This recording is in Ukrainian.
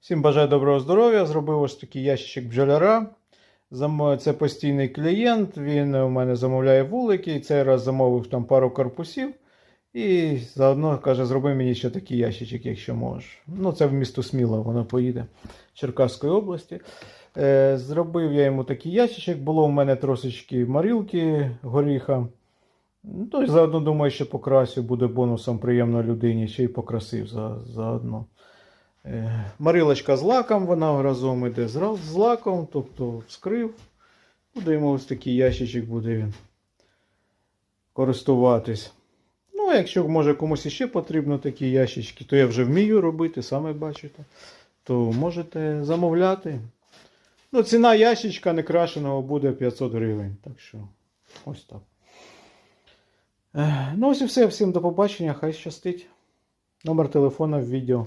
Всім бажаю доброго здоров'я. Зробив ось такий ящичок бджоляра. Це постійний клієнт. Він у мене замовляє вулики. І цей раз замовив там пару корпусів. І заодно каже, зроби мені ще такий ящичок, якщо можеш. Ну, це в місто Сміло, воно поїде Черкаської області. Е, зробив я йому такий ящичок. Було в мене трошечки марілки горіха. Ну, заодно думаю, що покрасю, буде бонусом приємно людині, ще й покрасив за, заодно. Е, Марилочка з лаком, вона разом іде з, лаком, тобто вскрив. Буде йому ось такий ящичок, буде він користуватись. Ну, якщо може комусь іще потрібно такі ящички, то я вже вмію робити, саме бачите, то можете замовляти. Ну, ціна ящичка некрашеного буде 500 гривень. Так що, ось так. Е, Ну, ось і все. Всім до побачення. Хай щастить. Номер телефона в відео.